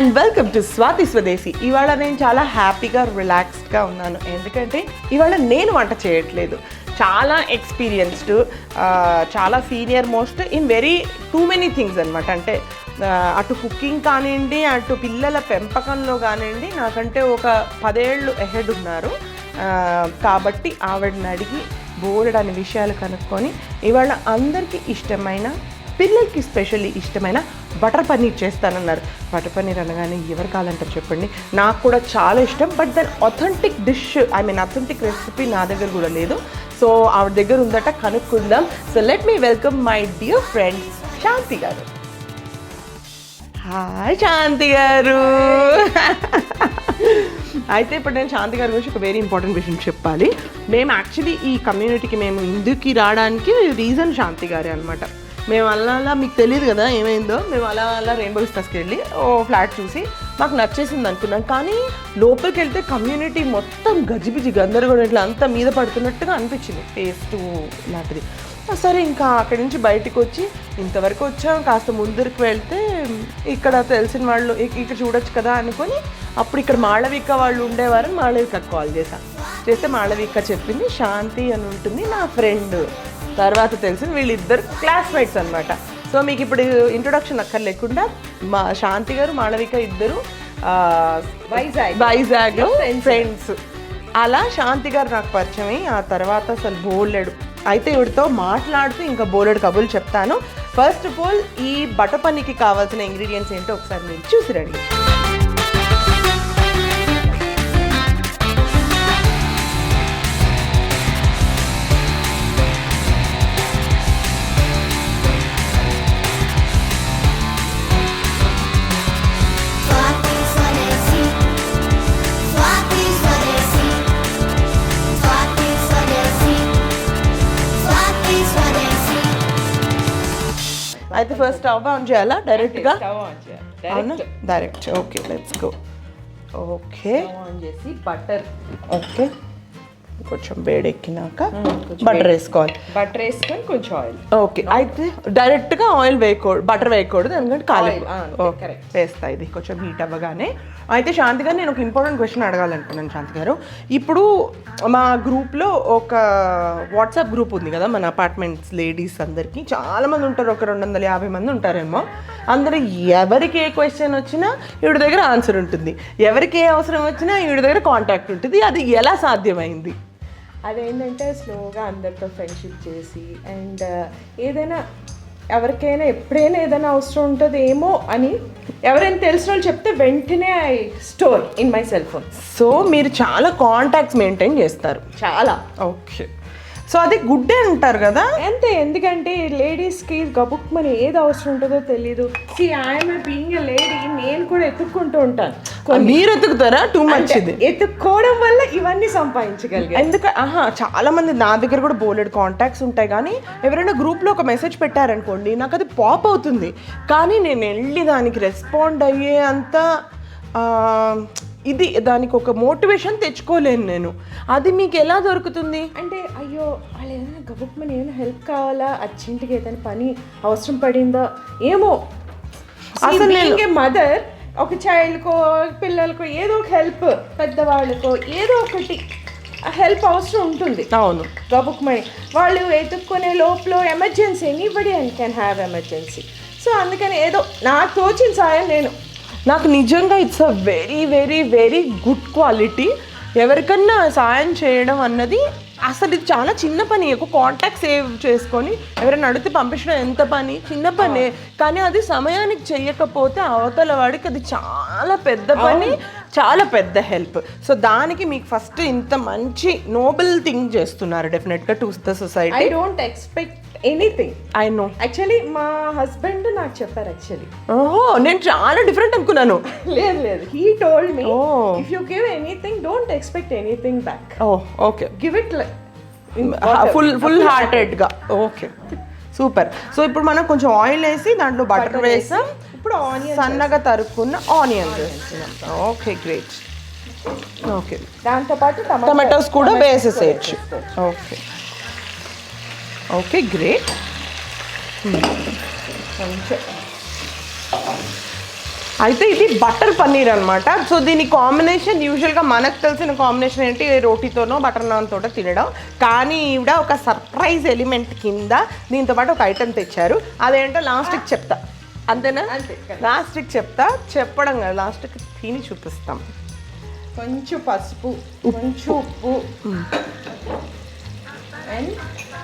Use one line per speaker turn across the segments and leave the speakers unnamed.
And welcome to Swathi స్వదేశీ ఇవాళ నేను చాలా హ్యాపీగా రిలాక్స్డ్గా ఉన్నాను. ఎందుకంటే ఇవాళ నేను వంట చేయట్లేదు. చాలా ఎక్స్పీరియన్స్డ్ చాలా senior most in very too many things అనమాట అంటే అటు కుకింగ్ కానివ్వండి అటు పిల్లల పెంపకంలో కానివ్వండి నాకంటే ఒక పదేళ్ళు ఎహెడ్ ఉన్నారు. కాబట్టి ఆవిడని అడిగి బోలెడని విషయాలు కనుక్కొని ఇవాళ అందరికీ ఇష్టమైన పిల్లలకి స్పెషల్లీ ఇష్టమైన బటర్ పన్నీర్ చేస్తానన్నారు. బటర్ పన్నీర్ అనగానే ఎవరు కావాలంటారు చెప్పండి? నాకు కూడా చాలా ఇష్టం బట్ దాని authentic dish I mean authentic recipe నా దగ్గర కూడా లేదు. సో ఆవిడ దగ్గర ఉందట కనుక్కుందాం. So let me welcome my dear friend Shanti గారు. హాయ్ శాంతి గారు. అయితే ఇప్పుడు నేను శాంతి గారి గురించి ఒక వెరీ ఇంపార్టెంట్ విషయం చెప్పాలి. మేము యాక్చువల్లీ ఈ కమ్యూనిటీకి మేము ఇందుకి రావడానికి రీజన్ శాంతి గారే అనమాట మేము అలా అలా మీకు తెలియదు కదా ఏమైందో మేము అలా అలా రెయిన్బో విస్తాస్కి వెళ్ళి ఓ ఫ్లాట్ చూసి మాకు నచ్చేసింది అనుకున్నాం. కానీ లోపలికి వెళ్తే కమ్యూనిటీ మొత్తం గజిబిజి గందరగోళం ఇట్లా అంతా మీద పడుతున్నట్టుగా అనిపించింది. టేస్ట్ లాంటిది. ఆ, సరే ఇంకా అక్కడి నుంచి బయటకు వచ్చి ఇంతవరకు వచ్చాం. కాస్త ముందరికి వెళ్తే ఇక్కడ తెలిసిన వాళ్ళు ఇక్కడ చూడొచ్చు కదా అనుకొని అప్పుడు ఇక్కడ మాళవిక వాళ్ళు ఉండేవారని మాళవిక కాల్ చేశాను చేస్తే మాళవిక చెప్పింది శాంతి అని ఉంటుంది నా ఫ్రెండ్ తర్వాత తెలిసింది వీళ్ళిద్దరు క్లాస్మేట్స్ అనమాట సో మీకు ఇప్పుడు ఇంట్రొడక్షన్ అక్కర్లేకుండా మా శాంతి గారు మాళవిక ఇద్దరు
వైజాగ్.
వైజాగ్లో ఫ్రెండ్స్ అలా శాంతి గారు నాకు పరిచయం ఆ తర్వాత అసలు బోలెడు. అయితే ఇవిడితో మాట్లాడుతూ ఇంకా బోలెడు కబుర్లు చెప్తాను. ఫస్ట్ ఆఫ్ ఆల్ ఈ బటర్ పన్నీకి కావాల్సిన ఇంగ్రీడియంట్స్ ఏంటో ఒకసారి మీరు చూసి రండి. అయితే ఫస్ట్ స్టవ్ ఆన్ చేయాలా? డైరెక్ట్గా అవునా?
Direct
okay let's go okay
on చేసి బటర్
ఓకే కొంచెం వేడెక్కినాక బటర్
వేడి.
వేసుకోవాలి.
బటర్ వేసుకొని కొంచెం ఆయిల్.
ఓకే అయితే డైరెక్ట్గా ఆయిల్ వేయకూడదు బటర్ వేయకూడదు ఎందుకంటే కాలి
Oil, ఆ, అంతే,
ఓకే
correct.
వేస్తా ఇది కొంచెం హీట్ అవ్వగానే. అయితే శాంతి గారు నేను ఒక ఇంపార్టెంట్ క్వశ్చన్ అడగాలనుకున్నాను శాంతి గారు. ఇప్పుడు మా గ్రూప్లో ఒక వాట్సాప్ గ్రూప్ ఉంది కదా మన అపార్ట్మెంట్స్ లేడీస్ అందరికీ. చాలా మంది ఉంటారు ఒక రెండు వందల యాభై మంది ఉంటారేమో. అందరూ ఎవరికి ఏ క్వశ్చన్ వచ్చినా ఈవిడ దగ్గర ఆన్సర్ ఉంటుంది. ఎవరికి ఏ అవసరం వచ్చినా ఈవిడ దగ్గర కాంటాక్ట్ ఉంటుంది. అది ఎలా సాధ్యమైంది?
అదేంటంటే స్లోగా అందరితో ఫ్రెండ్షిప్ చేసి అండ్ ఏదైనా ఎవరికైనా ఎప్పుడైనా ఏదైనా అవసరం ఉంటుందేమో అని ఎవరైనా తెలిసిన వాళ్ళు చెప్తే వెంటనే I store in my cell phone
so మీరు చాలా కాంటాక్ట్స్ మెయింటైన్ చేస్తారు.
చాలా.
ఓకే సో అది గుడ్డే అంటారు కదా?
అంతే ఎందుకంటే లేడీస్కి గబుక్మని ఏది అవసరం ఉంటుందో తెలీదు. See I'm being a lady నేను కూడా ఎత్తుక్కుంటూ ఉంటాను.
మీరు ఎత్తుకుతారా? టూ మచ్ ఇది.
ఎత్తుక్కోవడం వల్ల ఇవన్నీ సంపాదించగలిగాను.
ఎందుకు ఆహా చాలా మంది నా దగ్గర కూడా బోలెడ్ కాంటాక్ట్స్ ఉంటాయి. కానీ ఎవరైనా గ్రూప్లో ఒక మెసేజ్ పెట్టారనుకోండి నాకు అది పాప్ అవుతుంది. కానీ నేను వెళ్ళి దానికి రెస్పాండ్ అయ్యే అంత ఇది దానికి ఒక మోటివేషన్ తెచ్చుకోలేను నేను. అది మీకు ఎలా దొరుకుతుంది?
అంటే అయ్యో వాళ్ళు ఏదైనా గబుక్మని ఏమైనా హెల్ప్ కావాలా? అర్జెంట్గా ఏదైనా పని అవసరం పడిందా? ఏమో.
అసలు నేను-
మదర్ ఒక చైల్డ్కో పిల్లలకో ఏదో ఒక హెల్ప్ పెద్దవాళ్ళకో ఏదో ఒకటి హెల్ప్ అవసరం ఉంటుంది.
అవును.
గబుక్మని వాళ్ళు వెతుక్కునే లోపల emergency anybody and can have emergency so అందుకని ఏదో నాకు తోచిన సాయం నేను
నాకు నిజంగా it's a very very very good quality ఎవరికన్నా సాయం చేయడం అన్నది అసలు ఇది చాలా చిన్న పని. ఒక కాంటాక్ట్ సేవ్ చేసుకొని ఎవరైనా అడిగితే పంపించడం ఎంత పని? చిన్న పనే. కానీ అది సమయానికి చెయ్యకపోతే అవతల వాడికి అది చాలా పెద్ద పని. చాలా పెద్ద హెల్ప్. సో దానికి మీకు ఫస్ట్ ఇంత మంచి నోబెల్ థింగ్ చేస్తున్నారు డెఫినెట్గా to the
I
society
don't expect anything.
I know.
Actually మా హస్బెండ్ నాకు చెప్పారు యాక్చువల్లీ.
ఓహో నేను చాలా డిఫరెంట్ అనుకున్నాను.
లేదు లేదు. He told me. If you give anything don't expect anything back
oh okay.
Give it
full full హార్టెడ్గా okay. Super. So ఇప్పుడు మనం కొంచెం ఆయిల్ వేసి దాంట్లో బటర్ వేసాం.
ఇప్పుడు ఆనియన్
సన్నగా తరుక్కున్న ఆనియన్స్ వేస్తున్నాం ఓకే గ్రేట్. ఓకే.
దాంతో పాటు
టమాటోస్ కూడా వేసేసేయచ్చు. ఓకే. Okay great. అయితే ఇది బటర్ పన్నీర్ అనమాట సో దీని కాంబినేషన్ యూజువల్గా మనకు తెలిసిన కాంబినేషన్ ఏంటి? రోటీతోనో బటర్ నాన్ తోటో తినడం. కానీ ఈవిడ ఒక సర్ప్రైజ్ ఎలిమెంట్ కింద దీంతో పాటు ఒక ఐటెం తెచ్చారు. అదేంటో లాస్ట్కి చెప్తా. అంతేనా. లాస్ట్కి చెప్తా చెప్పడం కదా లాస్ట్కి తిని చూపిస్తాం.
కొంచెం పసుపు కొంచెం ఉప్పు. అండ్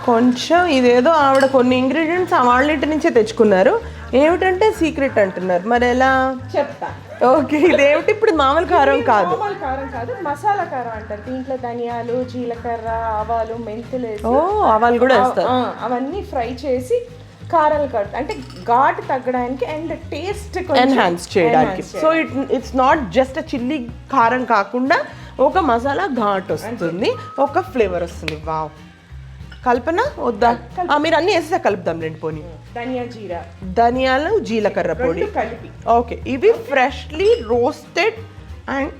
కొంచెం ఇదేదో ఆవిడ కొన్ని ఇంగ్రీడియంట్స్ వాళ్ళింటి నుంచే తెచ్చుకున్నారు. ఏమిటంటే సీక్రెట్ అంటున్నారు. మరి ఎలా?
చెప్తా.
ఓకే ఇదేమిటి? ఇప్పుడు మామూలు కారం కాదు.
నార్మల్ కారం కాదు మసాలా కారం అంటారు. దీంట్లో ధనియాలు జీలకర్ర ఆవాలు మెంతులు
ఓ ఆవాలు కూడా వేస్తారు.
అవన్నీ ఫ్రై చేసి కారాలు కట్ అంటే ఘాటు తగ్గడానికి అండ్ టేస్ట్
ఎన్హాన్స్ చేయడానికి. So it it's not just chilli కారం కాకుండా ఒక మసాలా ఘాట్ వస్తుంది ఒక ఫ్లేవర్ వస్తుంది. వావ్ కల్పన వద్దా? ఆ, మీరు అన్ని వేస్తే కలుపుదాం రెండు పోనీ.
ధనియా జీరా.
ధనియాలు జీలకర్ర పొడి.
కలిపి.
ఓకే ఇవి freshly roasted and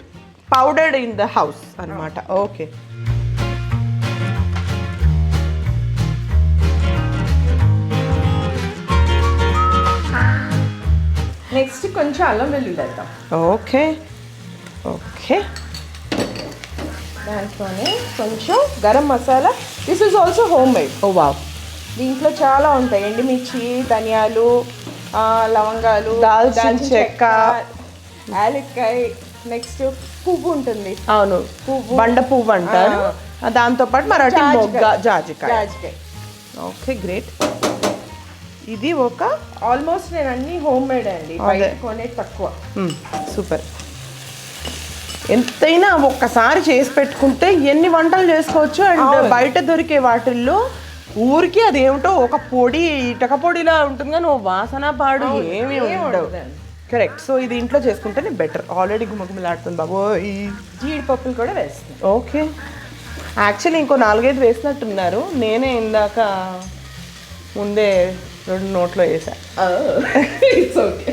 powdered in the house అన్నమాట. ఓకే
నెక్స్ట్ కొంచెం అల్లం వెల్లుల్లి వేద్దాం
ఓకే ఓకే
దాంట్లోనే కొంచెం garam masala this is also home made
oh wow
దీంట్లో చాలా ఉంటాయి ఎండుమిర్చి ధనియాలు లవంగాలు
దాల్చిన చెక్క.
యాలక్కాయ నెక్స్ట్ పువ్వు ఉంటుంది.
అవును.
పువ్వు.
బండ పువ్వు అంటారు. దాంతో పాటు మరాఠీ మొగ్గ జాజికాయ.
జాజికాయ.
Okay great. ఇది ఒక
ఆల్మోస్ట్ నేను అన్ని హోమ్ మేడ్ అండి కొనే తక్కువ.
సూపర్. ఎంతైనా ఒక్కసారి చేసి పెట్టుకుంటే ఎన్ని వంటలు చేసుకోవచ్చు అండ్. బయట దొరికే వాటిల్లో ఊరికి అదేమిటో ఒక పొడి ఇటక పొడిలా ఉంటుంది కానీ ఓ వాసన పాడు ఏమి ఉండవు. కరెక్ట్ సో ఇది ఇంట్లో చేసుకుంటేనే బెటర్ ఆల్రెడీ గుమ్మగుమ్మలాడుతుంది బాబోయ్.
జీడిపప్పులు కూడా వేస్తాను.
ఓకే యాక్చువల్లీ ఇంకో నాలుగైదు వేసినట్టున్నారు. నేనే ఇందాక ముందే రెండు నోట్లో వేసా.
It's okay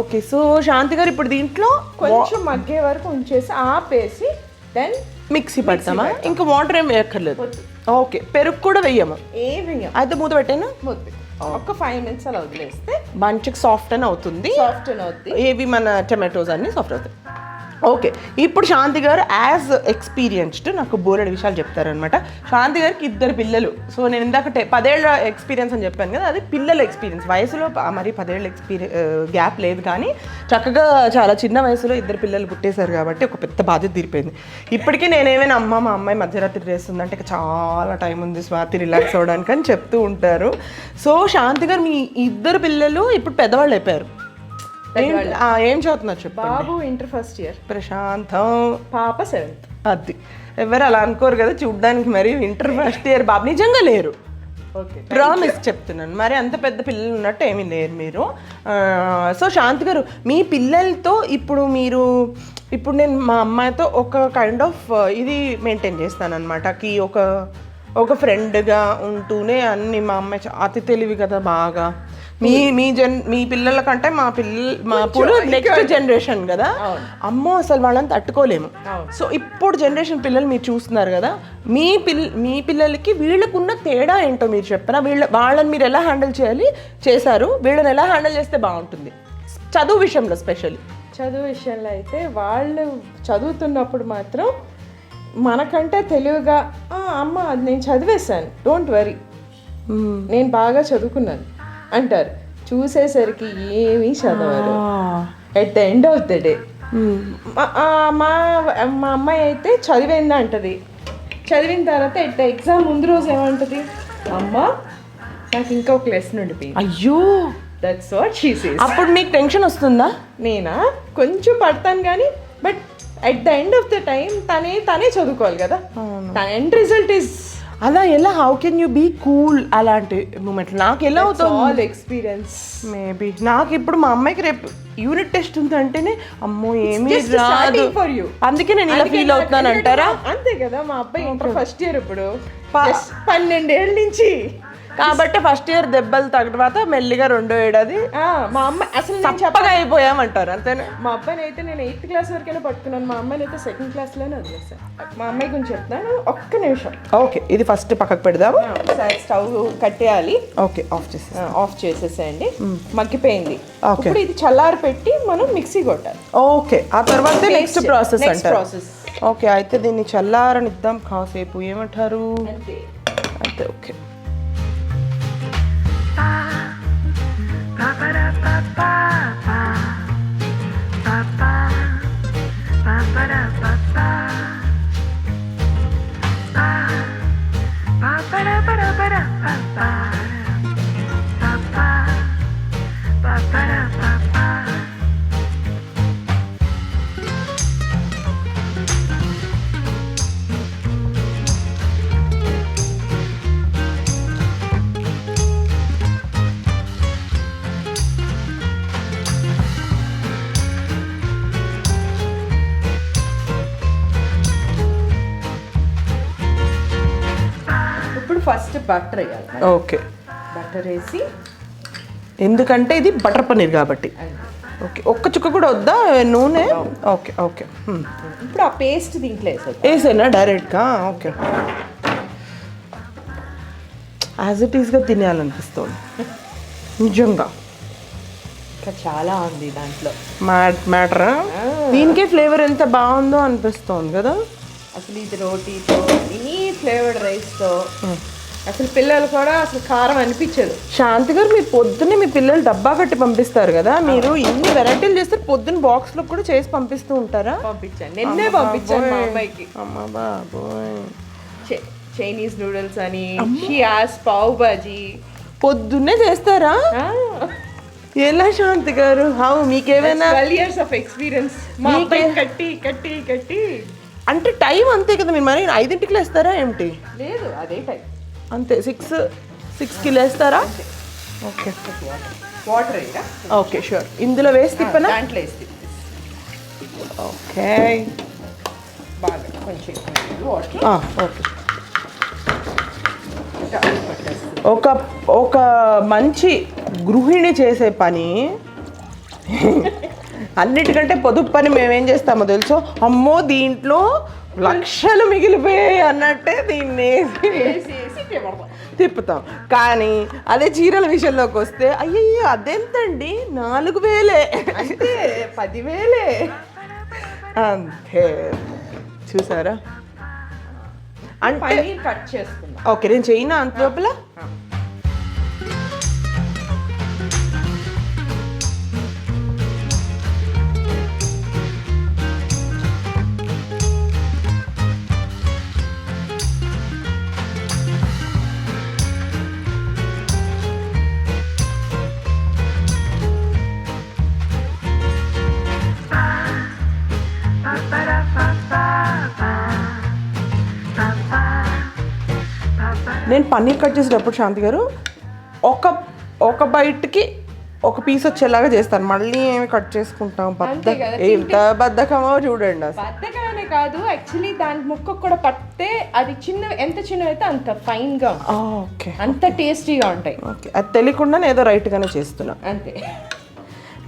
okay so Shanti గారు ఇప్పుడు దీంట్లో
కొంచెం మగ్గే వరకు ఉంచేసి ఆపేసి దెన్
మిక్సీ పడతామా? ఇంకా వాటర్ ఏం వేయక్కర్లేదు. ఓకే పెరుగు కూడా వెయ్యము
ఏమి
అయితే మూత పెట్టాను?
ఒక ఫైవ్ మినిట్స్ అలా వదిలేస్తే
మంచిగా సాఫ్ట్ అని అవుతుంది.
సాఫ్ట్ అవుద్ది.
ఏవి మన టమాటోస్ అన్ని సాఫ్ట్ అవుతాయి. ఓకే. ఇప్పుడు శాంతి గారు యాజ్ ఎక్స్పీరియన్స్డ్ నాకు బోలెడు విషయాలు చెప్తారనమాట శాంతి గారికి ఇద్దరు పిల్లలు. సో నేను ఇందాక టె- పదేళ్ళ ఎక్స్పీరియన్స్ అని చెప్పాను కదా అది పిల్లల ఎక్స్పీరియన్స్. వయసులో మరి పదేళ్ళ ఎక్స్పీరియన్ గ్యాప్ లేదు కానీ చక్కగా చాలా చిన్న వయసులో ఇద్దరు పిల్లలు పుట్టేశారు కాబట్టి ఒక పెద్ద బాధ్యత తీరిపోయింది. ఇప్పటికీ నేనేమైనా అమ్మ మా అమ్మాయి మధ్యరాత్రి చేస్తుందంటే అంటే చాలా టైం ఉంది స్వాతి రిలాక్స్ అవ్వడానికి అని చెప్తూ ఉంటారు. సో శాంతి గారు మీ ఇద్దరు పిల్లలు ఇప్పుడు పెద్దవాళ్ళు అయిపోయారు. ఏం- చదువుతున్నారు చెప్పు
బాబు ఇంటర్ ఫస్ట్ ఇయర్.
ప్రశాంతం.
పాప సెవెంత్.
అది. ఎవరు అలా అనుకోరు కదా చూడ్డానికి మరి ఇంటర్ ఫస్ట్ ఇయర్ బాబు. నిజంగా లేరు.
ఓకే
ప్రామిస్ చెప్తున్నాను. మరి అంత పెద్ద పిల్లలు ఉన్నట్టు ఏమీ లేరు మీరు. సో శాంతి గారు మీ పిల్లలతో ఇప్పుడు మీరు ఇప్పుడు నేను మా అమ్మాయితో ఒక కైండ్ ఆఫ్ ఇది మెయింటైన్ చేస్తాను అనమాట కి ఒక ఒక ఫ్రెండ్గా ఉంటూనే అన్ని మా అమ్మాయి అతి తెలివి కదా బాగా. మీ మీ జన్ మీ పిల్లల కంటే మా పిల్ల మా ఇప్పుడు నెక్స్ట్ జనరేషన్ కదా. అమ్మో అసలు వాళ్ళని తట్టుకోలేము. సో ఇప్పుడు జనరేషన్ పిల్లలు మీరు చూస్తున్నారు కదా మీ పిల్ల మీ పిల్లలకి వీళ్ళకున్న తేడా ఏంటో మీరు చెప్పరా? వీళ్ళ వాళ్ళని మీరు ఎలా హ్యాండిల్ చేయాలి? చేశారు. వీళ్ళని ఎలా హ్యాండిల్ చేస్తే బాగుంటుంది? చదువు విషయంలో స్పెషల్లీ
చదువు విషయంలో అయితే వాళ్ళు చదువుతున్నప్పుడు మాత్రం మనకంటే తెలివిగా "ఆ, అమ్మ అది నేను చదివేశాను. డోంట్ వరీ నేను బాగా చదువుకున్నాను. అంటారు. చూసేసరికి ఏమీ చదవరు. At the end of the day మా మా అమ్మాయి అయితే చదివింది అంటది. చదివిన తర్వాత ఎట్ ఎగ్జామ్ ముందు రోజు ఏమంటది? అమ్మ నాకు ఇంకా ఒక లెసన్ ఉండిపోయింది
అయ్యో.
దట్స్ వాట్ షీ సేస్
అప్పుడు మీకు టెన్షన్ వస్తుందా?
నేనా? కొంచెం పడతాను కానీ but at the end of the time తనే తనే చదువుకోవాలి కదా. తన ఎండ్ రిజల్ట్ ఇస్
అలా ఎలా? How can you be cool అలాంటి మూమెంట్ నాకు ఎలా అవుతుంది
ఆల్ ఎక్స్పీరియన్స్
మేబీ నాకు ఇప్పుడు మా అమ్మాయికి రేపు యూనిట్ టెస్ట్ ఉంది అంటేనే అమ్మో ఏమీ రాదు.
for you.
అందుకే నేను ఇలా ఫీల్ అవుతున్నాను అంటారా
అంతే కదా మా అబ్బాయి ఇంటర్ ఫస్ట్ ఇయర్ ఇప్పుడు. పన్నెండేళ్ళ నుంచి.
కాబట్టి ఫస్ట్ ఇయర్ దెబ్బలు తర్వాత మెల్లిగా రెండో ఏడాది
మా అమ్మ అసలు
చప్పగా అయిపోయామంటారు అంతేనా?
మా అబ్బాయిని అయితే నేను ఎయిత్ క్లాస్ వరకైనా పట్టుకున్నాను. మా అమ్మాయిని అయితే సెకండ్ క్లాస్లోనే వదిలేసాను మా అమ్మాయి గురించి చెప్తాను ఒక్క నిమిషం.
ఓకే ఇది ఫస్ట్ పక్కకు పెడదాము.
ఒకసారి స్టవ్ కట్టేయాలి.
ఓకే ఆఫ్ చేసి
ఆఫ్ చేసేసేయండి. మగ్గిపోయింది. ఇప్పుడు ఇది చల్లారి పెట్టి మనం మిక్సీ కొట్టాలి.
ఓకే ఆ తర్వాత నెక్స్ట్. ప్రాసెస్ అంటారు.
process.
ఓకే అయితే దీన్ని చల్లారనిద్దాం. కాసేపు ఏమంటారు?
అంతే.
అయితే ఓకే
ఇప్పుడు ఫస్ట్ బటర్ వేయాలి
ఓకే.
బటర్ వేసి
ఎందుకంటే ఇది బటర్ పన్నీర్ కాబట్టి. ఓకే. ఒక్క చుక్క కూడా వద్దా? నూనె? Okay okay.
ఇప్పుడు ఆ పేస్ట్ దీంట్లో వేసేది
వేసేనా డైరెక్ట్గా ఓకే. యాజ్ ఇట్ ఈస్గా తినేయాలనిపిస్తుంది. నిజంగా.
ఇంకా చాలా ఉంది దాంట్లో.
మ్యాట్ మ్యాటరా? దీనికే ఫ్లేవర్ ఎంత బాగుందో అనిపిస్తోంది కదా?
అసలు ఇది రోటీతో ఈ ఫ్లేవర్డ్ రైస్తో అసలు పిల్లలు కూడా అసలు కారం అనిపించదు.
శాంతి గారు మీ పొద్దున్నే మీ పిల్లలు డబ్బా కట్టి పంపిస్తారు కదా మీరు ఇన్ని వెరైటీలు చేస్తే పొద్దున్న బాక్స్లో కూడా చేసి పంపిస్తూ ఉంటారా?
పంపించాను. నిన్నే పంపించాను మా అమ్మాయికి.
అమ్మ బాబోయ్.
చై- చైనీస్ నూడిల్స్ అని షియాస్ పావ్ బాజీ.
పొద్దున్నే చేస్తారా? ఎలా శాంతి గారు? హౌ మీకేమైనా?
ట్వెల్వ్ ఇయర్స్ ఆఫ్ ఎక్స్పీరియన్స్ మా కట్టి కట్టి కట్టి.
అంటే టైం అంతే కదా మీరు మరి ఐదింటికి లేస్తారా ఏమిటి
లేదు అదే టైం.
అంతే సిక్స్ సిక్స్కి లేస్తారా? ఓకే
వాటర్
ఓకే షూర్ ఇందులో వేసి తిప్పనా?
దాంట్లో వేస్తే
ఓకే
బాగా కొంచెం
ఓకే ఒక ఒక మంచి గృహిణి చేసే పని. అన్నిటికంటే పొదుపు పని మేమేం చేస్తామో తెలుసు? అమ్మో దీంట్లో లక్షలు మిగిలిపోయాయి అన్నట్టే దీన్ని తిప్పుతాం. కానీ అదే చీరల విషయంలోకి వస్తే అయ్యయ్యో అదెంతండి? నాలుగు వేలే.
పదివేలే.
అంతే. చూసారా? అంటే
కట్ చేసుకుందాం.
ఓకే నేను చేయనా అంత లోపల? నేను పన్నీర్ కట్ చేసేటప్పుడు శాంతి గారు ఒక ఒక బయటకి ఒక పీస్ వచ్చేలాగా చేస్తాను మళ్ళీ ఏమి కట్ చేసుకుంటాం? బద్ద ఎంత బద్దకమో చూడండి
బద్దగానే కాదు యాక్చువల్లీ దాని ముక్క కూడా పట్టే అది చిన్న ఎంత చిన్న అయితే అంత ఫైన్గా.
ఓకే.
అంత టేస్టీగా ఉంటాయి.
ఓకే. అది తెలియకుండా ఏదో రైట్గానే చేస్తున్నా.
అంతే.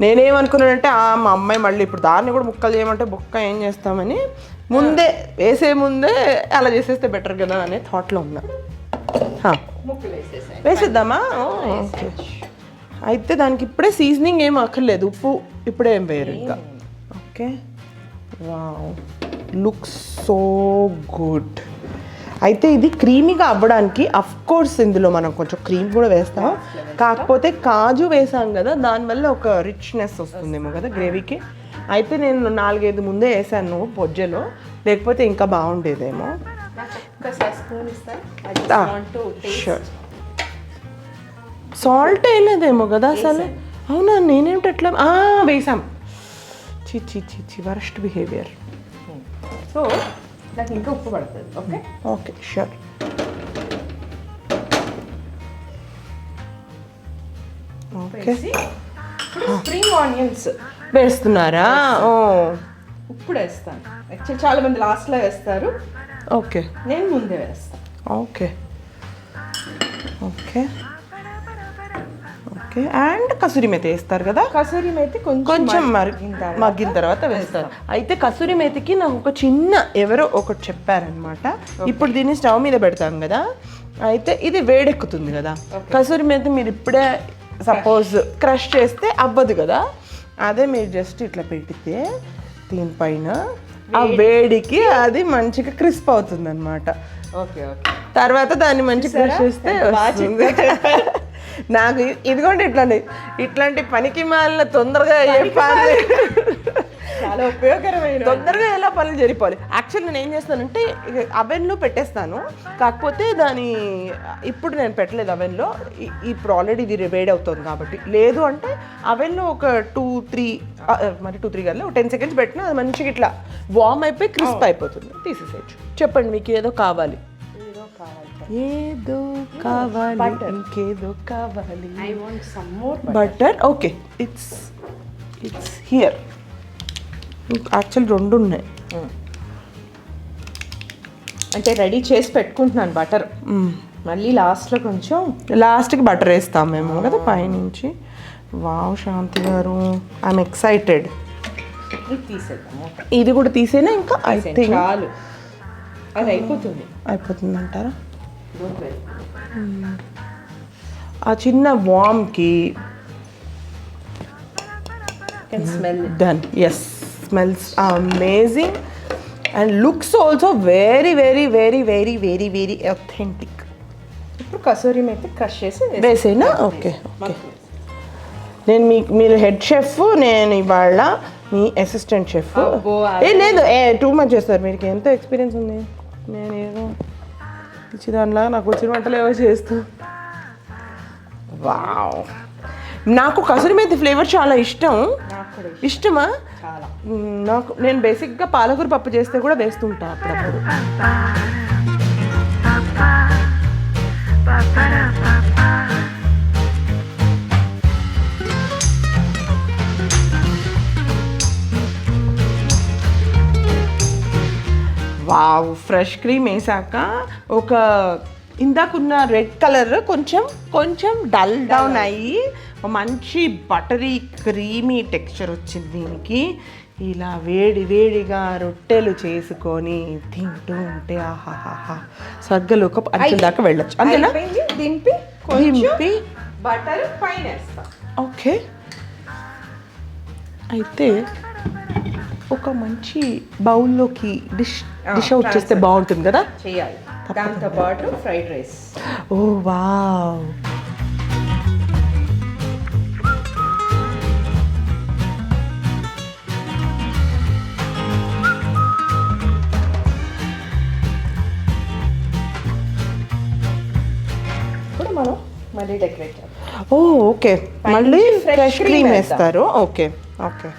నేనేమనుకున్నానంటే ఆ మా అమ్మాయి మళ్ళీ ఇప్పుడు దాన్ని కూడా ముక్కలు చేయమంటే బుక్క ఏం చేస్తామని ముందే వేసే ముందే అలా చేసేస్తే బెటర్ కదా అనే థాట్లో ఉన్నా. వేసేద్దామా? ఓకే. అయితే దానికి ఇప్పుడే సీజనింగ్ ఏం అక్కర్లేదు. ఉప్పు ఇప్పుడే ఏం వేయరు ఇంకా. Okay. Wow. Looks so good. అయితే ఇది క్రీమీగా అవ్వడానికి అఫ్ కోర్స్ ఇందులో మనం కొంచెం క్రీమ్ కూడా వేస్తాం. కాకపోతే కాజు వేసాం కదా దానివల్ల ఒక రిచ్నెస్ వస్తుందేమో కదా గ్రేవీకి. అయితే నేను నాలుగైదు ముందే వేసాను పొజ్జలో లేకపోతే ఇంకా బాగుండేదేమో. సాల్ట్ వేయలేదేమో కదా అసలు? అవునా నేనేమిటి ఎట్లా ఆ, వేసాం. చి చి చి చి వరస్ట్ బిహేవియర్
సో నాకు ఇంకా ఉప్పు పడుతుంది okay?
Okay sure okay.
Spring onions
వేస్తున్నారా? ఓ.
ఇప్పుడు వేస్తాను యాక్చువల్ చాలా మంది లాస్ట్లో వేస్తారు.
ఓకే.
నేను ముందే వేస్తాను
okay. Okay. Okay. And kasuri methi వేస్తారు కదా?
కసూరి మేతి కొంచెం మగ్గిన తర్వాత
వేస్తారు. అయితే కసూరి మేతికి నాకు ఒక చిన్న ఎవరో ఒకటి చెప్పారనమాట ఇప్పుడు దీన్ని స్టవ్ మీద పెడతాం కదా? అయితే ఇది వేడెక్కుతుంది కదా? కసూరి మేతి మీరు ఇప్పుడే సపోజ్ క్రష్ చేస్తే అవ్వదు కదా? అదే మీరు జస్ట్ ఇట్లా పెడితే దీనిపైన ఆ వేడికి అది మంచిగా క్రిస్ప్ అవుతుంది అనమాట
ఓకే ఓకే.
తర్వాత దాన్ని మంచి క్రష్ చేస్తే వస్తుంది. నాకు ఇదిగోండి ఇట్లాంటి ఇట్లాంటి పనికి మాలిన తొందరగా అయ్యే పని.
చాలా ఉపయోగకరమైన
తొందరగా ఎలా పనులు జరిపోవాలి యాక్చువల్ నేను ఏం చేస్తానంటే అవెన్లో పెట్టేస్తాను. కాకపోతే దాని ఇప్పుడు నేను పెట్టలేదు అవెన్లో ఇప్పుడు ఆల్రెడీ ఇది వేడి అవుతుంది కాబట్టి. లేదు అంటే అవెన్లో ఒక టూ త్రీ మరి టూ త్రీ గంటలు టెన్ సెకండ్స్ పెట్టినా అది మంచిగా ఇట్లా వార్మ్ అయిపోయి క్రిస్ప్ అయిపోతుంది. తీసేసేయచ్చు. చెప్పండి మీకు ఏదో కావాలి.
ఏదో కావాలి.
ఏదో కావాలి ఇంకేదో కావాలి.
I want some more
butter okay it's it's here actual రెండు ఉన్నాయి.
అంటే రెడీ చేసి పెట్టుకుంటున్నాను బటర్. మళ్ళీ లాస్ట్లో కొంచెం
లాస్ట్కి బటర్ వేస్తాం మేము కదా పైనుంచి. వావ్ శాంతి గారు. ఐఎమ్ ఎక్సైటెడ్
ఇది
కూడా తీసేనా ఇంకా? ఐ థింక్
చాలు. అది అయిపోతుంది.
అయిపోతుంది అంటారా. ఆ చిన్న వామ్కి. Done yes smells amazing and looks also very very very very very very authentic
ఇప్పుడు కసూరి మేతి క్రష్ చేసి వేసి-
వేసేనా ఓకే ఓకే నేను మీ మీరు హెడ్ షెఫ్ నేను ఇవాళ మీ అసిస్టెంట్ షెఫ్ ఏ లేదు ఏ టూ మచ్ చేస్తారు. మీకు ఎంత ఎక్స్పీరియన్స్ ఉంది? నేను ఏదో పిచ్చిదానిలా నాకు వచ్చిన వంటలు ఏవో చేస్తూ. వావ్ నాకు కసూరి మేతి ఫ్లేవర్ చాలా ఇష్టం. ఇష్టమా? నాకు నేను బేసిక్గా పాలకూర పప్పు చేస్తే కూడా వేస్తుంటా అప్పుడప్పుడు. వావ్ ఫ్రెష్ క్రీమ్ వేసాక ఒక ఇందాకున్న రెడ్ కలర్ కొంచెం కొంచెం డల్ డౌన్ అయ్యి మంచి బటరీ క్రీమీ టెక్స్చర్ వచ్చింది దీనికి. ఇలా వేడి వేడిగా రొట్టెలు చేసుకొని తింటూ ఉంటే ఆహాహాహా. స్వర్గలోక అంచుల దాకా వెళ్ళొచ్చు. అంతేనా?
దింపి
దింపి.
బటర్ పైన
ఓకే. అయితే ఒక మంచి బౌల్లోకి డిష్ డిష్ అవుట్ చేస్తే. బాగుంటుంది కదా?
చేయాలి. దాంతో పాటు ఫ్రైడ్ రైస్.
Oh wow.
మళ్ళీ డెకరేట్ చేద్దాం.
Oh okay.
పైనుంచి
మళ్ళీ
fresh
ఫ్రెష్
cream
క్రీమ్
వేద్దాం.
వేస్తారు. Okay okay.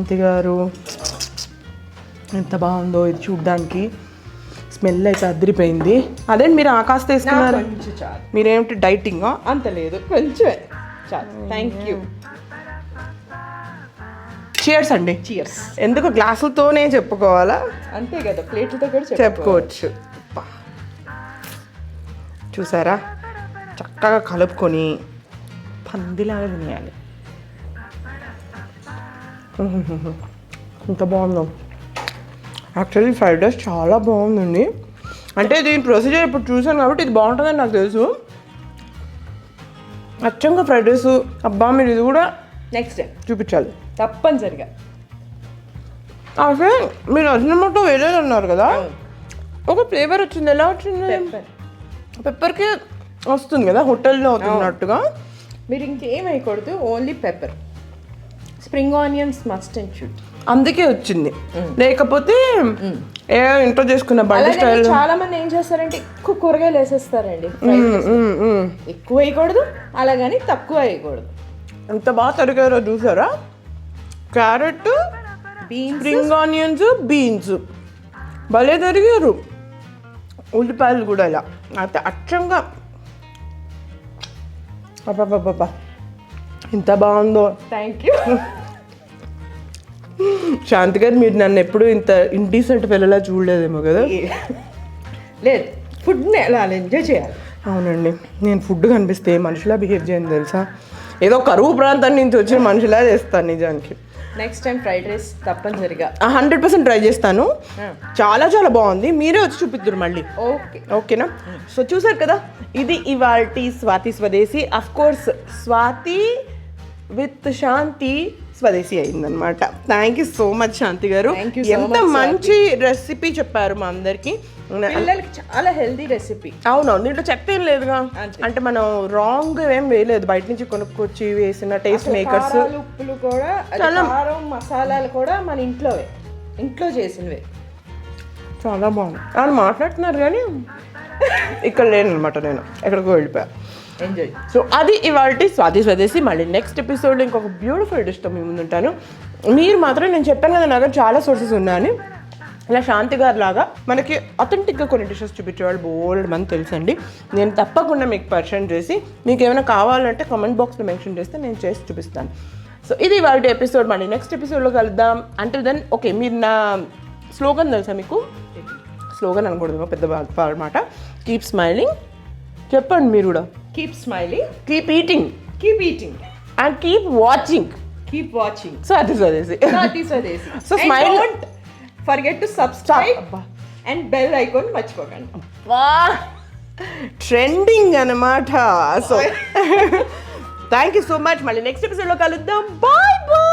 శాంతి గారు ఎంత బాగుందో ఇది చూడ్డానికి. స్మెల్ అయితే అదిరిపోయింది. అదే మీరు ఆకాశ తీసుకున్నారు? మీరేమిటి డైటింగా?
అంత లేదు. కొంచెం చాలు. థ్యాంక్ యూ
చియర్స్ అండి.
చియర్స్
ఎందుకు గ్లాసులతోనే చెప్పుకోవాలా?
అంతే కదా ప్లేట్లతో కూడా చెప్పుకో
చెప్పుకోవచ్చు. చూసారా? చక్కగా కలుపుకొని పందిలాగా తినేయాలి. ఎంత బాగుందో. యాక్చువల్లీ ఫ్రైడ్ రైస్ చాలా బాగుందండి. అంటే దీని ప్రొసీజర్ ఇప్పుడు చూసాను కాబట్టి ఇది బాగుంటుందని నాకు తెలుసు. అచ్చంగా ఫ్రైడ్ రైస్ అబ్బా మీరు ఇది కూడా
నెక్స్ట్ డే
చూపించాలి.
తప్పనిసరిగా.
అసలు మీరు అజినమోటో వేయలేదు అన్నారు కదా? ఒక ఫ్లేవర్ వచ్చింది. ఎలా వచ్చింది?
పెప్పర్
పెప్పర్కి వస్తుంది కదా హోటల్లో అవుతున్నట్టుగా
మీరు ఇంకేం వేయకూడదు only pepper spring onions must and should.
అందుకే వచ్చింది. లేకపోతే ఏ ఇంట్లో చేసుకున్న బండి స్టైల్.
చాలా మంది ఏం చేస్తారంటే ఎక్కువ కూరగాయలు వేసేస్తారండి. ఎక్కువ వేయకూడదు అలాగని తక్కువ వేయకూడదు.
ఎంత బాగా తరిగారో చూసారా? Carrot
beans.
Spring onions beans. భలే తరిగారు. ఉల్లిపాయలు కూడా ఇలా. అయితే అచ్చంగా. అబ్బబ్బబ్బబ్బా. ఎంత బాగుందో.
థ్యాంక్ యూ
శాంతి గారు మీరు నన్ను ఎప్పుడు ఇంత ఇండీసెంట్ పిల్లలా చూడలేదేమో కదా.
లేదు ఫుడ్ని ఎలా ఎంజాయ్ చేయాలి?
అవునండి. నేను ఫుడ్ కనిపిస్తే మనుషులా బిహేవ్ చేయను తెలుసా? ఏదో కరువు ప్రాంతం నుంచి వచ్చిన మనుషులా చేస్తాను నిజానికి.
నెక్స్ట్ టైం ఫ్రైడ్ రైస్ తప్పనిసరిగా.
హండ్రెడ్ పర్సెంట్ ట్రై చేస్తాను. చాలా చాలా బాగుంది. మీరే వచ్చి చూపిద్దరు మళ్ళీ.
ఓకే
ఓకేనా? సో చూసారు కదా ఇది ఇవాళ Swathi Swadeshi. Of course Swathi with Shanti Swadeshi అయిందనమాట thank you so much Shanti గారు. ఎంత మంచి రెసిపీ చెప్పారు మా అందరికి.
పిల్లలకి చాలా హెల్దీ రెసిపీ
అవునవును దీంట్లో చెత్త ఏం లేదుగా. అంటే మనం రాంగ్ ఏం వేయలేదు. బయట నుంచి కొనుక్కొచ్చి వేసిన టేస్ట్ మేకర్స్
ఉప్పులు కూడా కారం మసాలాలు కూడా మన ఇంట్లోవే. ఇంట్లో చేసినవే.
చాలా బాగుంది. అని మాట్లాడుతున్నారు కానీ ఇక్కడ లేను అనమాట నేను. ఎక్కడికో వెళ్ళిపోయా.
ఎంజాయ్
సో అది ఇవాళ స్వాతి స్వదేశీ. మళ్ళీ నెక్స్ట్ ఎపిసోడ్లో ఇంకొక బ్యూటిఫుల్ డిష్తో మీ ముందుంటాను. మీరు మాత్రం నేను చెప్పాను కదా నా దగ్గర చాలా సోర్సెస్ ఉన్నాయని. ఇలా శాంతి గారు లాగా మనకి అథెంటిక్గా కొన్ని డిషెస్ చూపించేవాళ్ళు బోల్డ్ మంది తెలుసండి. నేను తప్పకుండా మీకు పరిచయం చేసి మీకు ఏమైనా కావాలంటే కామెంట్ బాక్స్లో మెన్షన్ చేస్తే నేను చేసి చూపిస్తాను. సో ఇది ఇవాళ ఎపిసోడ్ మళ్ళీ నెక్స్ట్ ఎపిసోడ్లో కలుద్దాం. అంటే దెన్ ఓకే మీరు నా స్లోగన్ తెలుసా మీకు? స్లోగన్ అనకూడదు పెద్ద మాట కీప్ స్మైలింగ్ చెప్పండి మీరు కూడా.
Keep smiling
keep eating
keep eating
and keep watching
keep watching
so అది Swadeshi
Swadeshi
So smile-
don't forget to subscribe. And bell icon మర్చిపోకండి.
ట్రెండింగ్ అనమాట so thank you so much మళ్ళీ next ఎపిసోడ్లో కలుద్దాం. Bye bye